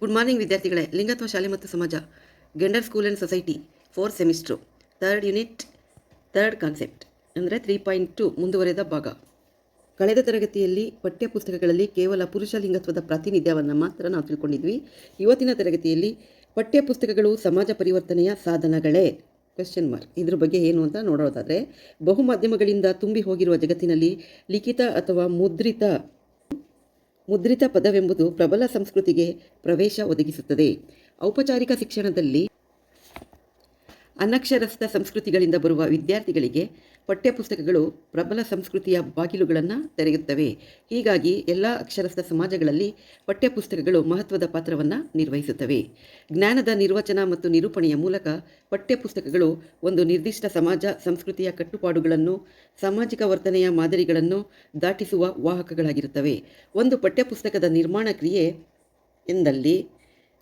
Good morning ವಿದ್ಯಾರ್ಥಿಗಳೇ. ಲಿಂಗತ್ವ ಶಾಲೆ ಮತ್ತು ಸಮಾಜ. Gender school and society four semester third unit third concept ಅಂದರೆ ತ್ರೀ ಪಾಯಿಂಟ್ ಟು ಮುಂದುವರೆದ ಭಾಗ. ಕಳೆದ ತರಗತಿಯಲ್ಲಿ ಪಠ್ಯಪುಸ್ತಕಗಳಲ್ಲಿ ಕೇವಲ ಪುರುಷ ಲಿಂಗತ್ವದ ಪ್ರಾತಿನಿಧ್ಯವನ್ನು ಮಾತ್ರ ನಾವು ತಿಳ್ಕೊಂಡಿದ್ವಿ. ಇವತ್ತಿನ ತರಗತಿಯಲ್ಲಿ ಪಠ್ಯಪುಸ್ತಕಗಳು ಸಮಾಜ ಪರಿವರ್ತನೆಯ ಸಾಧನಗಳೇ? ಕ್ವೆಶ್ಚನ್ ಮಾರ್ಕ್ ಇದ್ರ ಬಗ್ಗೆ ಏನು ಅಂತ ನೋಡೋದಾದರೆ, ಬಹುಮಾಧ್ಯಮಗಳಿಂದ ತುಂಬಿ ಹೋಗಿರುವ ಜಗತ್ತಿನಲ್ಲಿ ಲಿಖಿತ ಅಥವಾ ಮುದ್ರಿತ ಮುದ್ರಿತ ಪದವೆಂಬುದು ಪ್ರಬಲ ಸಂಸ್ಕೃತಿಗೆ ಪ್ರವೇಶ ಒದಗಿಸುತ್ತದೆ. ಔಪಚಾರಿಕ ಶಿಕ್ಷಣದಲ್ಲಿ ಅನಕ್ಷರಸ್ಥ ಸಂಸ್ಕೃತಿಗಳಿಂದ ಬರುವ ವಿದ್ಯಾರ್ಥಿಗಳಿಗೆ ಪಠ್ಯಪುಸ್ತಕಗಳು ಪ್ರಬಲ ಸಂಸ್ಕೃತಿಯ ಬಾಗಿಲುಗಳನ್ನು ತೆರೆಯುತ್ತವೆ. ಹೀಗಾಗಿ ಎಲ್ಲ ಅಕ್ಷರಸ್ಥ ಸಮಾಜಗಳಲ್ಲಿ ಪಠ್ಯಪುಸ್ತಕಗಳು ಮಹತ್ವದ ಪಾತ್ರವನ್ನು ನಿರ್ವಹಿಸುತ್ತವೆ. ಜ್ಞಾನದ ನಿರ್ವಚನ ಮತ್ತು ನಿರೂಪಣೆಯ ಮೂಲಕ ಪಠ್ಯಪುಸ್ತಕಗಳು ಒಂದು ನಿರ್ದಿಷ್ಟ ಸಮಾಜ, ಸಂಸ್ಕೃತಿಯ ಕಟ್ಟುಪಾಡುಗಳನ್ನು, ಸಾಮಾಜಿಕ ವರ್ತನೆಯ ಮಾದರಿಗಳನ್ನು ದಾಟಿಸುವ ವಾಹಕಗಳಾಗಿರುತ್ತವೆ. ಒಂದು ಪಠ್ಯಪುಸ್ತಕದ ನಿರ್ಮಾಣ ಕ್ರಿಯೆ ಎಂದಲ್ಲಿ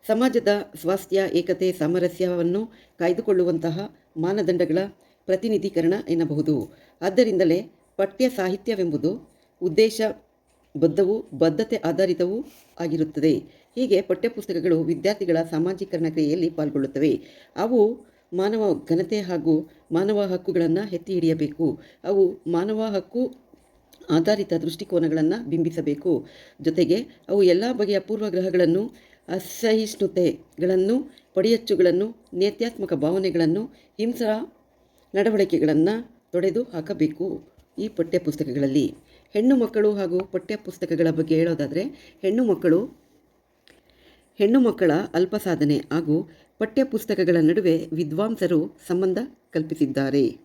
ಸಮಾಜದ ಸ್ವಾಸ್ಥ್ಯ, ಏಕತೆ, ಸಾಮರಸ್ಯವನ್ನು ಕಾಯ್ದುಕೊಳ್ಳುವಂತಹ ಮಾನದಂಡಗಳ ಪ್ರತಿನಿಧೀಕರಣ ಎನ್ನಬಹುದು. ಆದ್ದರಿಂದಲೇ ಪಠ್ಯ ಸಾಹಿತ್ಯವೆಂಬುದು ಉದ್ದೇಶ ಬದ್ಧವೂ ಬದ್ಧತೆ ಆಧಾರಿತವೂ ಆಗಿರುತ್ತದೆ. ಹೀಗೆ ಪಠ್ಯಪುಸ್ತಕಗಳು ವಿದ್ಯಾರ್ಥಿಗಳ ಸಾಮಾಜೀಕರಣ ಕ್ರಿಯೆಯಲ್ಲಿ ಪಾಲ್ಗೊಳ್ಳುತ್ತವೆ. ಅವು ಮಾನವ ಘನತೆ ಹಾಗೂ ಮಾನವ ಹಕ್ಕುಗಳನ್ನು ಎತ್ತಿ ಹಿಡಿಯಬೇಕು. ಅವು ಮಾನವ ಹಕ್ಕು ಆಧಾರಿತ ದೃಷ್ಟಿಕೋನಗಳನ್ನು ಬಿಂಬಿಸಬೇಕು. ಜೊತೆಗೆ ಅವು ಎಲ್ಲ ಬಗೆಯ ಪೂರ್ವಗ್ರಹಗಳನ್ನು ಅಸಹಿಷ್ಣುತೆಗಳನ್ನು, ಪಡಿಯಚ್ಚುಗಳನ್ನು, ನೇತ್ಯಾತ್ಮಕ ಭಾವನೆಗಳನ್ನು, ಹಿಂಸಾ ನಡವಳಿಕೆಗಳನ್ನು ತೊಡೆದು ಹಾಕಬೇಕು. ಈ ಪಠ್ಯಪುಸ್ತಕಗಳಲ್ಲಿ ಹೆಣ್ಣು ಮಕ್ಕಳು ಹಾಗೂ ಪಠ್ಯಪುಸ್ತಕಗಳ ಬಗ್ಗೆ ಹೇಳೋದಾದರೆ, ಹೆಣ್ಣು ಮಕ್ಕಳು, ಹೆಣ್ಣು ಮಕ್ಕಳ ಅಲ್ಪ ಸಾಧನೆ ಹಾಗೂ ಪಠ್ಯಪುಸ್ತಕಗಳ ನಡುವೆ ವಿದ್ವಾಂಸರು ಸಂಬಂಧ ಕಲ್ಪಿಸಿದ್ದಾರೆ.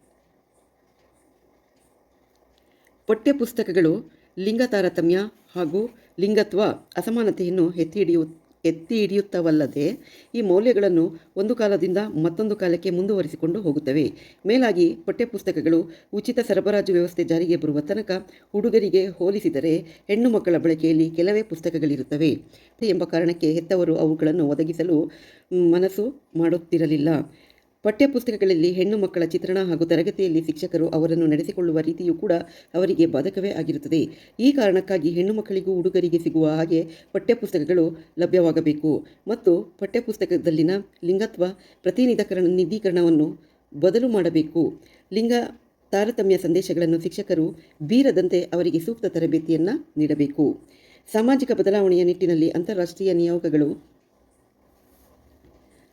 ಪಠ್ಯಪುಸ್ತಕಗಳು ಲಿಂಗ ತಾರತಮ್ಯ ಹಾಗೂ ಲಿಂಗತ್ವ ಅಸಮಾನತೆಯನ್ನು ಎತ್ತಿ ಹಿಡಿಯು ಎತ್ತಿ ಹಿಡಿಯುತ್ತವಲ್ಲದೆ ಈ ಮೌಲ್ಯಗಳನ್ನು ಒಂದು ಕಾಲದಿಂದ ಮತ್ತೊಂದು ಕಾಲಕ್ಕೆ ಮುಂದುವರಿಸಿಕೊಂಡು ಹೋಗುತ್ತವೆ. ಮೇಲಾಗಿ ಪಠ್ಯಪುಸ್ತಕಗಳು ಉಚಿತ ಸರಬರಾಜು ವ್ಯವಸ್ಥೆ ಜಾರಿಗೆ ಬರುವ ತನಕ ಹುಡುಗರಿಗೆ ಹೋಲಿಸಿದರೆ ಹೆಣ್ಣು ಮಕ್ಕಳ ಬಳಕೆಯಲ್ಲಿ ಕೆಲವೇ ಪುಸ್ತಕಗಳಿರುತ್ತವೆ. ಎಂಬ ಕಾರಣಕ್ಕೆ ಹೆತ್ತವರು ಅವುಗಳನ್ನು ಒದಗಿಸಲು ಮನಸ್ಸು ಮಾಡುತ್ತಿರಲಿಲ್ಲ. ಪಠ್ಯಪುಸ್ತಕಗಳಲ್ಲಿ ಹೆಣ್ಣು ಮಕ್ಕಳ ಚಿತ್ರಣ ಹಾಗೂ ತರಗತಿಯಲ್ಲಿ ಶಿಕ್ಷಕರು ಅವರನ್ನು ನಡೆಸಿಕೊಳ್ಳುವ ರೀತಿಯೂ ಕೂಡ ಅವರಿಗೆ ಬಾಧಕವೇ ಆಗಿರುತ್ತದೆ. ಈ ಕಾರಣಕ್ಕಾಗಿ ಹೆಣ್ಣು ಮಕ್ಕಳಿಗೂ ಹುಡುಗರಿಗೆ ಸಿಗುವ ಹಾಗೆ ಪಠ್ಯಪುಸ್ತಕಗಳು ಲಭ್ಯವಾಗಬೇಕು. ಮತ್ತು ಪಠ್ಯಪುಸ್ತಕದಲ್ಲಿನ ಲಿಂಗತ್ವ, ಪ್ರತಿನಿಧಕರಣ, ನಿಧೀಕರಣವನ್ನು ಬದಲು ಮಾಡಬೇಕು. ಲಿಂಗ ತಾರತಮ್ಯ ಸಂದೇಶಗಳನ್ನು ಶಿಕ್ಷಕರು ಬೀರದಂತೆ ಅವರಿಗೆ ಸೂಕ್ತ ತರಬೇತಿಯನ್ನು ನೀಡಬೇಕು. ಸಾಮಾಜಿಕ ಬದಲಾವಣೆಯ ನಿಟ್ಟಿನಲ್ಲಿ ಅಂತಾರಾಷ್ಟ್ರೀಯ ನಿಯೋಗಗಳು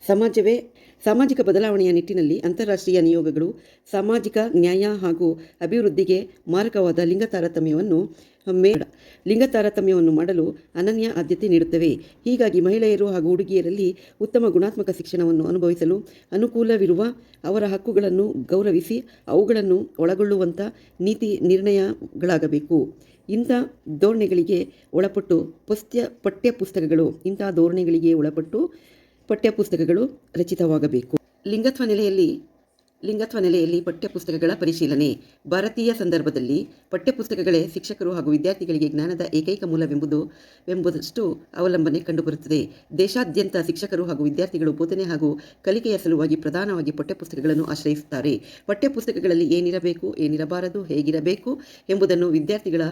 ಸಮಾಜವೇ ಸಾಮಾಜಿಕ ಬದಲಾವಣೆಯ ನಿಟ್ಟಿನಲ್ಲಿ ಅಂತಾರಾಷ್ಟ್ರೀಯ ನಿಯೋಗಗಳು ಸಾಮಾಜಿಕ ನ್ಯಾಯ ಹಾಗೂ ಅಭಿವೃದ್ಧಿಗೆ ಮಾರಕವಾದ ಲಿಂಗ ತಾರತಮ್ಯವನ್ನು ಮೇಡ ಲಿಂಗ ತಾರತಮ್ಯವನ್ನು ಮಾಡಲು ಅನನ್ಯ ಆದ್ಯತೆ ನೀಡುತ್ತವೆ. ಹೀಗಾಗಿ ಮಹಿಳೆಯರು ಹಾಗೂ ಹುಡುಗಿಯರಲ್ಲಿ ಉತ್ತಮ ಗುಣಾತ್ಮಕ ಶಿಕ್ಷಣವನ್ನು ಅನುಭವಿಸಲು ಅನುಕೂಲವಿರುವ ಅವರ ಹಕ್ಕುಗಳನ್ನು ಗೌರವಿಸಿ ಅವುಗಳನ್ನು ಒಳಗೊಳ್ಳುವಂಥ ನೀತಿ ನಿರ್ಣಯಗಳಾಗಬೇಕು. ಇಂಥ ಧೋರಣೆಗಳಿಗೆ ಒಳಪಟ್ಟು ಪುಸ್ತ್ಯ ಪಠ್ಯ ಪುಸ್ತಕಗಳು ಇಂಥ ಧೋರಣೆಗಳಿಗೆ ಒಳಪಟ್ಟು ಪಠ್ಯಪುಸ್ತಕಗಳು ರಚಿತವಾಗಬೇಕು. ಲಿಂಗತ್ವ ನೆಲೆಯಲ್ಲಿ ಲಿಂಗತ್ವ ನೆಲೆಯಲ್ಲಿ ಪಠ್ಯಪುಸ್ತಕಗಳ ಪರಿಶೀಲನೆ. ಭಾರತೀಯ ಸಂದರ್ಭದಲ್ಲಿ ಪಠ್ಯಪುಸ್ತಕಗಳೇ ಶಿಕ್ಷಕರು ಹಾಗೂ ವಿದ್ಯಾರ್ಥಿಗಳಿಗೆ ಜ್ಞಾನದ ಏಕೈಕ ಮೂಲವೆಂಬುದು ಎಂಬುದಷ್ಟು ಅವಲಂಬನೆ ಕಂಡುಬರುತ್ತದೆ. ದೇಶಾದ್ಯಂತ ಶಿಕ್ಷಕರು ಹಾಗೂ ವಿದ್ಯಾರ್ಥಿಗಳು ಬೋಧನೆ ಹಾಗೂ ಕಲಿಕೆಯ ಸಲುವಾಗಿ ಪ್ರಧಾನವಾಗಿ ಪಠ್ಯಪುಸ್ತಕಗಳನ್ನು ಆಶ್ರಯಿಸುತ್ತಾರೆ. ಪಠ್ಯಪುಸ್ತಕಗಳಲ್ಲಿ ಏನಿರಬೇಕು, ಏನಿರಬಾರದು, ಹೇಗಿರಬೇಕು ಎಂಬುದನ್ನು ವಿದ್ಯಾರ್ಥಿಗಳ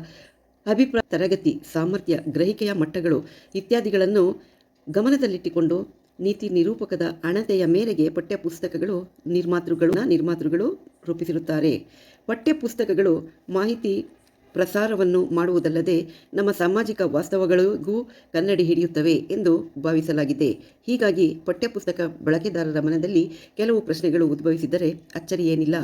ಅಭಿಪ್ರಾಯ, ತರಗತಿ, ಸಾಮರ್ಥ್ಯ, ಗ್ರಹಿಕೆಯ ಮಟ್ಟಗಳು ಇತ್ಯಾದಿಗಳನ್ನು ಗಮನದಲ್ಲಿಟ್ಟುಕೊಂಡು ನೀತಿ ನಿರೂಪಕದ ಅಣತೆಯ ಮೇರೆಗೆ ಪಠ್ಯಪುಸ್ತಕಗಳು ನಿರ್ಮಾತೃಗಳು ನಿರ್ಮಾತೃಗಳು ರೂಪಿಸಿರುತ್ತಾರೆ. ಪಠ್ಯಪುಸ್ತಕಗಳು ಮಾಹಿತಿ ಪ್ರಸಾರವನ್ನು ಮಾಡುವುದಲ್ಲದೆ ನಮ್ಮ ಸಾಮಾಜಿಕ ವಾಸ್ತವಗಳಿಗೂ ಕನ್ನಡಿ ಹಿಡಿಯುತ್ತವೆ ಎಂದು ಭಾವಿಸಲಾಗಿದೆ. ಹೀಗಾಗಿ ಪಠ್ಯಪುಸ್ತಕ ಬಳಕೆದಾರರ ಮನದಲ್ಲಿ ಕೆಲವು ಪ್ರಶ್ನೆಗಳು ಉದ್ಭವಿಸಿದರೆ ಅಚ್ಚರಿಯೇನಿಲ್ಲ.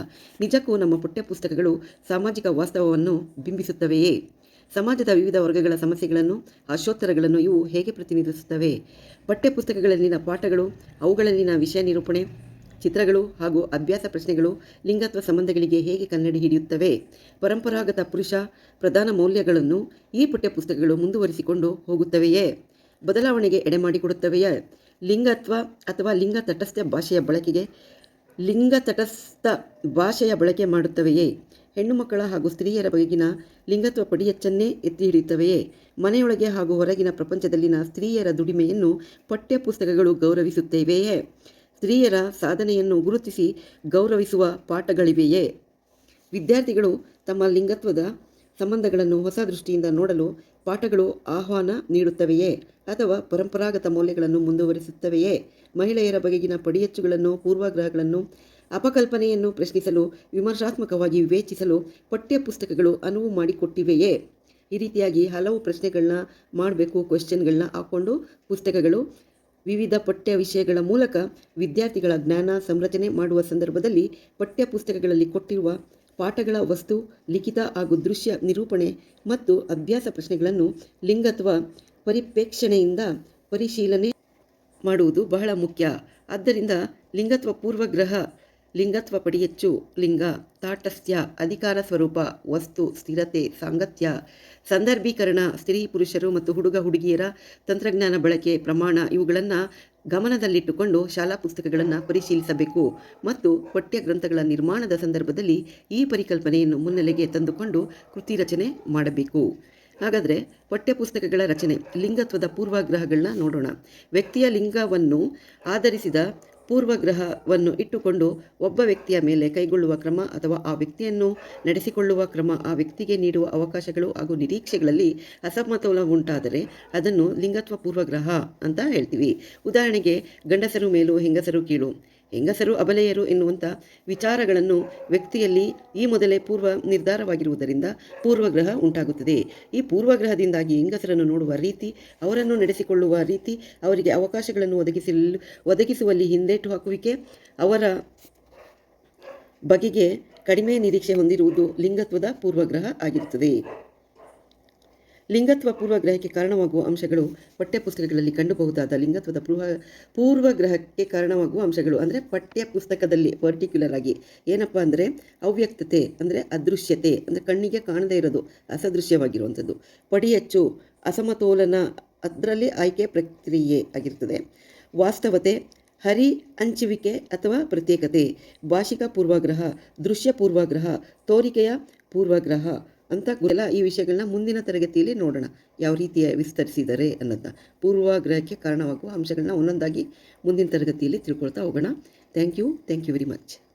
ನಿಜಕ್ಕೂ ನಮ್ಮ ಪಠ್ಯಪುಸ್ತಕಗಳು ಸಾಮಾಜಿಕ ವಾಸ್ತವವನ್ನು ಬಿಂಬಿಸುತ್ತವೆಯೇ? ಸಮಾಜದ ವಿವಿಧ ವರ್ಗಗಳ ಸಮಸ್ಯೆಗಳನ್ನು ಆಶೋತ್ತರಗಳನ್ನು ಇವು ಹೇಗೆ ಪ್ರತಿನಿಧಿಸುತ್ತವೆ? ಪಠ್ಯಪುಸ್ತಕಗಳಲ್ಲಿನ ಪಾಠಗಳು, ಅವುಗಳಲ್ಲಿನ ವಿಷಯ ನಿರೂಪಣೆ, ಚಿತ್ರಗಳು ಹಾಗೂ ಅಭ್ಯಾಸ ಪ್ರಶ್ನೆಗಳು ಲಿಂಗತ್ವ ಸಂಬಂಧಗಳಿಗೆ ಹೇಗೆ ಕನ್ನಡಿ ಹಿಡಿಯುತ್ತವೆ? ಪರಂಪರಾಗತ ಪುರುಷ ಪ್ರಧಾನ ಮೌಲ್ಯಗಳನ್ನು ಈ ಪಠ್ಯಪುಸ್ತಕಗಳು ಮುಂದುವರಿಸಿಕೊಂಡು ಹೋಗುತ್ತವೆಯೇ? ಬದಲಾವಣೆಗೆ ಎಡೆಮಾಡಿಕೊಡುತ್ತವೆಯೇ? ಲಿಂಗತ್ವ ಅಥವಾ ಲಿಂಗ ತಟಸ್ಥ ಭಾಷೆಯ ಬಳಕೆಗೆ ಲಿಂಗ ತಟಸ್ಥ ಭಾಷೆಯ ಬಳಕೆ ಮಾಡುತ್ತವೆಯೇ? ಹೆಣ್ಣು ಮಕ್ಕಳ ಹಾಗೂ ಸ್ತ್ರೀಯರ ಬಗೆಗಿನ ಲಿಂಗತ್ವ ಪಡಿಯಚ್ಚನ್ನೇ ಎತ್ತಿ ಹಿಡಿಯುತ್ತವೆಯೇ? ಮನೆಯೊಳಗೆ ಹಾಗೂ ಹೊರಗಿನ ಪ್ರಪಂಚದಲ್ಲಿನ ಸ್ತ್ರೀಯರ ದುಡಿಮೆಯನ್ನು ಪಠ್ಯಪುಸ್ತಕಗಳು ಗೌರವಿಸುತ್ತವೆಯೇ? ಸ್ತ್ರೀಯರ ಸಾಧನೆಯನ್ನು ಗುರುತಿಸಿ ಗೌರವಿಸುವ ಪಾಠಗಳಿವೆಯೇ? ವಿದ್ಯಾರ್ಥಿಗಳು ತಮ್ಮ ಲಿಂಗತ್ವದ ಸಂಬಂಧಗಳನ್ನು ಹೊಸ ದೃಷ್ಟಿಯಿಂದ ನೋಡಲು ಪಾಠಗಳು ಆಹ್ವಾನ ನೀಡುತ್ತವೆಯೇ ಅಥವಾ ಪರಂಪರಾಗತ ಮೌಲ್ಯಗಳನ್ನು ಮುಂದುವರಿಸುತ್ತವೆಯೇ? ಮಹಿಳೆಯರ ಬಗೆಗಿನ ಪಡಿಯಚ್ಚುಗಳನ್ನು, ಪೂರ್ವಗ್ರಹಗಳನ್ನು, ಅಪಕಲ್ಪನೆಯನ್ನು ಪ್ರಶ್ನಿಸಲು, ವಿಮರ್ಶಾತ್ಮಕವಾಗಿ ವಿವೇಚಿಸಲು ಪಠ್ಯಪುಸ್ತಕಗಳು ಅನುವು ಮಾಡಿಕೊಟ್ಟಿವೆಯೇ? ಈ ರೀತಿಯಾಗಿ ಹಲವು ಪ್ರಶ್ನೆಗಳನ್ನ ಮಾಡಬೇಕು ಕ್ವೆಶ್ಚನ್ಗಳನ್ನ ಹಾಕ್ಕೊಂಡು ಪುಸ್ತಕಗಳು ವಿವಿಧ ಪಠ್ಯ ವಿಷಯಗಳ ಮೂಲಕ ವಿದ್ಯಾರ್ಥಿಗಳ ಜ್ಞಾನ ಸಂರಚನೆ ಮಾಡುವ ಸಂದರ್ಭದಲ್ಲಿ ಪಠ್ಯ ಪುಸ್ತಕಗಳಲ್ಲಿ ಕೊಟ್ಟಿರುವ ಪಾಠಗಳ ವಸ್ತು, ಲಿಖಿತ ಹಾಗೂ ದೃಶ್ಯ ನಿರೂಪಣೆ ಮತ್ತು ಅಭ್ಯಾಸ ಪ್ರಶ್ನೆಗಳನ್ನು ಲಿಂಗತ್ವ ಪರಿಪ್ರೇಕ್ಷಣೆಯಿಂದ ಪರಿಶೀಲನೆ ಮಾಡುವುದು ಬಹಳ ಮುಖ್ಯ. ಆದ್ದರಿಂದ ಲಿಂಗತ್ವ ಪೂರ್ವಗ್ರಹ, ಲಿಂಗತ್ವ ಪಡಿಯಚ್ಚು, ಲಿಂಗ ತಾಟಸ್ಥ್ಯ, ಅಧಿಕಾರ ಸ್ವರೂಪ, ವಸ್ತು, ಸ್ಥಿರತೆ, ಸಾಂಗತ್ಯ, ಸಂದರ್ಭೀಕರಣ, ಸ್ತ್ರೀ, ಪುರುಷರು ಮತ್ತು ಹುಡುಗ, ಹುಡುಗಿಯರ ತಂತ್ರಜ್ಞಾನ ಬಳಕೆ, ಪ್ರಮಾಣ ಇವುಗಳನ್ನು ಗಮನದಲ್ಲಿಟ್ಟುಕೊಂಡು ಶಾಲಾ ಪುಸ್ತಕಗಳನ್ನು ಪರಿಶೀಲಿಸಬೇಕು ಮತ್ತು ಪಠ್ಯ ಗ್ರಂಥಗಳ ನಿರ್ಮಾಣದ ಸಂದರ್ಭದಲ್ಲಿ ಈ ಪರಿಕಲ್ಪನೆಯನ್ನು ಮುನ್ನೆಲೆಗೆ ತಂದುಕೊಂಡು ಕೃತಿ ರಚನೆ ಮಾಡಬೇಕು. ಹಾಗಾದರೆ ಪಠ್ಯಪುಸ್ತಕಗಳ ರಚನೆ, ಲಿಂಗತ್ವದ ಪೂರ್ವಾಗ್ರಹಗಳನ್ನ ನೋಡೋಣ. ವ್ಯಕ್ತಿಯ ಲಿಂಗವನ್ನು ಆಧರಿಸಿದ ಪೂರ್ವಗ್ರಹವನ್ನು ಇಟ್ಟುಕೊಂಡು ಒಬ್ಬ ವ್ಯಕ್ತಿಯ ಮೇಲೆ ಕೈಗೊಳ್ಳುವ ಕ್ರಮ ಅಥವಾ ಆ ವ್ಯಕ್ತಿಯನ್ನು ನಡೆಸಿಕೊಳ್ಳುವ ಕ್ರಮ, ಆ ವ್ಯಕ್ತಿಗೆ ನೀಡುವ ಅವಕಾಶಗಳು ಹಾಗೂ ನಿರೀಕ್ಷೆಗಳಲ್ಲಿ ಅಸಮತೋಲ ಉಂಟಾದರೆ ಅದನ್ನು ಲಿಂಗತ್ವ ಪೂರ್ವಗ್ರಹ ಅಂತ ಹೇಳ್ತೀವಿ. ಉದಾಹರಣೆಗೆ ಗಂಡಸರು ಮೇಲು, ಹೆಂಗಸರು ಕೀಳು. ಹೆಂಗಸರು ಅಬಲೆಯರು ಎನ್ನುವಂಥ ವಿಚಾರಗಳನ್ನು ವ್ಯಕ್ತಿಯಲ್ಲಿ ಈ ಮೊದಲೇ ಪೂರ್ವ ನಿರ್ಧಾರವಾಗಿರುವುದರಿಂದ ಪೂರ್ವಗ್ರಹ ಉಂಟಾಗುತ್ತದೆ. ಈ ಪೂರ್ವಗ್ರಹದಿಂದಾಗಿ ಹೆಂಗಸರನ್ನು ನೋಡುವ ರೀತಿ, ಅವರನ್ನು ನಡೆಸಿಕೊಳ್ಳುವ ರೀತಿ, ಅವರಿಗೆ ಅವಕಾಶಗಳನ್ನು ಒದಗಿಸಿ ಒದಗಿಸುವಲ್ಲಿ ಹಿಂದೇಟು ಹಾಕುವಿಕೆ, ಅವರ ಬಗೆಗೆ ಕಡಿಮೆ ನಿರೀಕ್ಷೆ ಹೊಂದಿರುವುದು ಲಿಂಗತ್ವದ ಪೂರ್ವಗ್ರಹ ಆಗಿರುತ್ತದೆ. ಲಿಂಗತ್ವ ಪೂರ್ವಗ್ರಹಕ್ಕೆ ಕಾರಣವಾಗುವ ಅಂಶಗಳು ಪಠ್ಯಪುಸ್ತಕಗಳಲ್ಲಿ ಕಂಡುಬಹುದಾದ ಲಿಂಗತ್ವದ ಪೂರ್ವ, ಪೂರ್ವಗ್ರಹಕ್ಕೆ ಕಾರಣವಾಗುವ ಅಂಶಗಳು. ಅಂದರೆ ಪಠ್ಯಪುಸ್ತಕದಲ್ಲಿ ಪರ್ಟಿಕ್ಯುಲರ್ ಆಗಿ ಏನಪ್ಪ ಅಂದರೆ ಅವ್ಯಕ್ತತೆ, ಅಂದರೆ ಅದೃಶ್ಯತೆ, ಅಂದರೆ ಕಣ್ಣಿಗೆ ಕಾಣದೇ ಇರೋದು, ಅಸದೃಶ್ಯವಾಗಿರುವಂಥದ್ದು. ಪಡಿಯಚ್ಚು, ಅಸಮತೋಲನ, ಅದರಲ್ಲಿ ಆಯ್ಕೆ ಪ್ರಕ್ರಿಯೆ ಆಗಿರ್ತದೆ. ವಾಸ್ತವತೆ, ಹರಿ ಹಂಚುವಿಕೆ ಅಥವಾ ಪ್ರತ್ಯೇಕತೆ, ಭಾಷಿಕ ಪೂರ್ವಾಗ್ರಹ, ದೃಶ್ಯ ಪೂರ್ವಾಗ್ರಹ, ತೋರಿಕೆಯ ಪೂರ್ವಗ್ರಹ ಅಂತ ಎಲ್ಲ ಈ ವಿಷಯಗಳನ್ನ ಮುಂದಿನ ತರಗತಿಯಲ್ಲಿ ನೋಡೋಣ. ಯಾವ ರೀತಿಯ ವಿಸ್ತರಿಸಿದ್ದಾರೆ ಅನ್ನೋದನ್ನ. ಪೂರ್ವಾಗ್ರಹಕ್ಕೆ ಕಾರಣವಾಗುವ ಅಂಶಗಳನ್ನ ಒಂದೊಂದಾಗಿ ಮುಂದಿನ ತರಗತಿಯಲ್ಲಿ ತಿಳ್ಕೊಳ್ತಾ ಹೋಗೋಣ. Thank you thank you very much